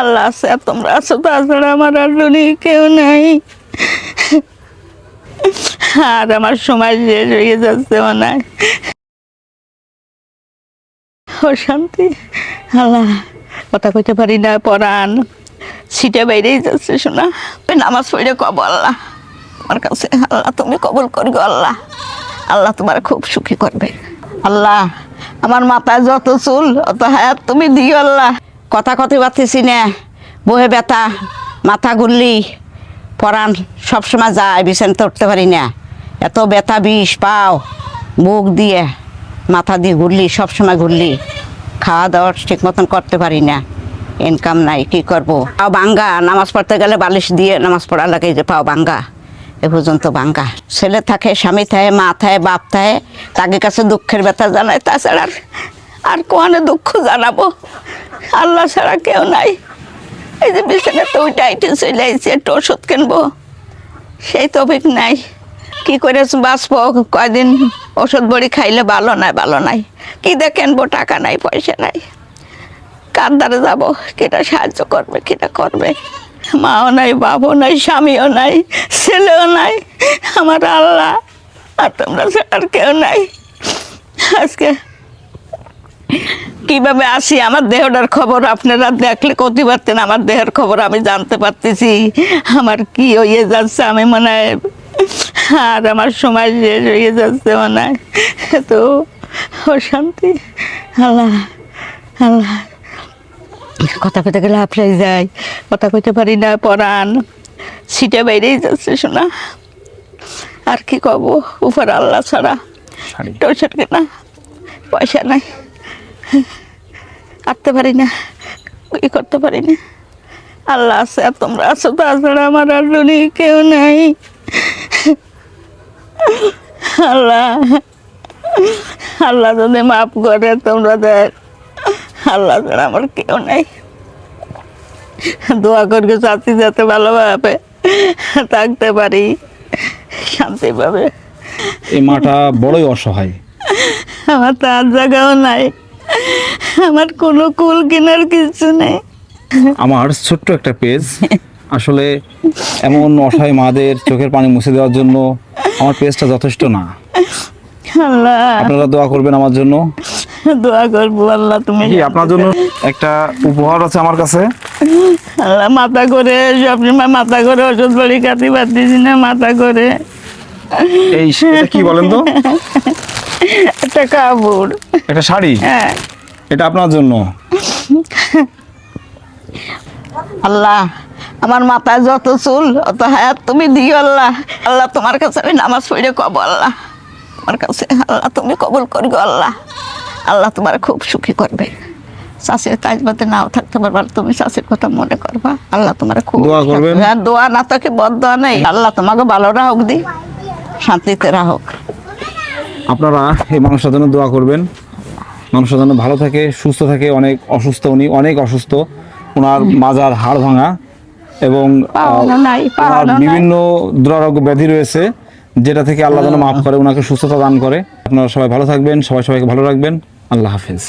আল্লাহ আছে তোমরা আছো, তাছাড়া আমার আর কেউ নাই। আর আমার সময় শেষ হয়ে যাচ্ছে হয়। ও শান্তি, আল্লাহ, কথা কইতে পারি না, পরাণ। সিটে বাইরেই যাচ্ছে শোনা নামাজ পড়ে কব আল্লাহ। আমার কাছে, আল্লাহ, তুমি কবুল করি গো আল্লাহ। আল্লাহ তোমার খুব সুখী করবে। আল্লাহ, আমার মাথায় যত চুল, অত হায়াত তুমি দিও আল্লাহ। কথা কথি পাচ্ছি না। বহে ব্যথা, মাথা ঘুরলি, পরাণ সবসময় যায় বিছান উঠতে পারি না। এত ব্যথা, বিষ, পাও, মুখ দিয়ে, মাথা দিয়ে ঘুরলি, সবসময় ঘুরলি। খাওয়া দাওয়া ঠিক মতন করতে পারি না। ইনকাম নাই, কি করব? পাও বাঙ্গা নামাজ পড়তে গেলে বালিশ দিয়ে নামাজ পড়া লাগে যে পাও বাঙ্গা এ পর্যন্ত বাঙ্গা ছেলে থাকে, স্বামী থাকে, মা থাকে, বাপ থাকে, তাকে কাছে দুঃখের ব্যথা জানায়, তাছাড়া আর- কোয়ানে দুঃখ জানাব? আল্লাহ ছাড়া কেউ নাই। এই যে বিছানে তো ওইটা আইটে চলে আইছি, একটু ওষুধ কিনবো। সেই তফিক নাই। কি করে বাঁচবো? কয়দিন ওষুধ বড়ি খাইলে ভালো নাই ভালো নাই। কি দিয়ে কিনবো? টাকা নাই, পয়সা নাই। কার দ্বারা যাব? কেটা সাহায্য করবে, কেটা করবে? মাও নাই বাবু নাই, স্বামীও নাই, ছেলেও নাই। আমার আল্লাহ আর তোমরা আর কেউ নাই। আজকে কীভাবে আসি? আমার দেহটার খবর আপনারা দেখলে করতে পারতেন আমার দেহের খবর আমি জানতে পারতেছি। আমার কি হয়ে যাচ্ছে আমি মনে হয় আর আমার সময় শেষ হয়ে যাচ্ছে মনে হয়। তো অশান্তি। আল্লাহ আল্লাহ। কথা কইতে গেলে আপলাই যায় কথা কইতে পারি না পরাণ। সিটে বাইরেই যাচ্ছে শোনা আর কি কব উপর আল্লাহ ছাড়া। টোষার কেনা পয়সা নাই। আটতে পারি না ই করতে পারি না। আল্লাহ আছে আর তোমরা আছো তাছাড়া আমার আর কেউ নাই। আল্লাহ আল্লাহ যদি মাফ করে তোমরা দেখ আল্লাহ ছাড়া আমার কেউ নাই। দোয়া করবে চাচ্ছি যাতে ভালোভাবে থাকতে পারি শান্তিভাবে। এই মাটা বড়ই অসহায়। আমার তার জায়গাও নাই। আমার কোনো কুল কেনার কিছু নেই। আমার ছোট্ট একটা পেজ। আসলে এমন অসহায় মাদের চোখের পানি মুছে দেওয়ার জন্য আমার পেজটা যথেষ্ট না। আপনারা দোয়া করবেন আমার জন্য। দোয়া করব আল্লাহ তুমি আপনার জন্য একটা উপহার আছে আমার কাছে। আল্লাহ মাথা করে সবসময় মাথা করে ওষুধ বাড়ি খাতে পারতেছি না মাথা করে এই কি বলেন তো? একটা কাপড়। একটা শাড়ি? হ্যাঁ। এটা আপনার জন্য? আল্লাহ আমার মাথায় যত চুল অত হায়াত তুমি দিও আল্লাহ। আল্লাহ তোমার কাছে আমি নামাজ পড়ে কব আল্লাহ। আমার কাছে আল্লাহ তুমি কবুল করি আল্লাহ। আল্লাহ তোমার খুব সুখী করবে। শাশের কাজ বাতে নাও থাকতে পারবা তুমি শাশের কথা মনে করবা। আল্লাহ তোমার খুব দোয়া করবেন। হ্যাঁ, দোয়া না থাকে বদ দোয়া নেই। আল্লাহ তোমাকে ভালো রাখুক দি। শান্তিতে রাখুক। আপনারা এই মানুষটার জন্য দোয়া করবেন। মানুষটা যেন ভালো থাকে সুস্থ থাকে অনেক অসুস্থ উনি অনেক অসুস্থ। ওনার মাজার হাড় ভাঙা এবং। বিভিন্ন দুরারোগ্য ব্যাধি রয়েছে যেটা থেকে আল্লাহ যেন মাফ করে ওনাকে সুস্থতা দান করে। আপনারা সবাই ভালো থাকবেন সবাই সবাইকে ভালো রাখবেন। আল্লাহ হাফেজ।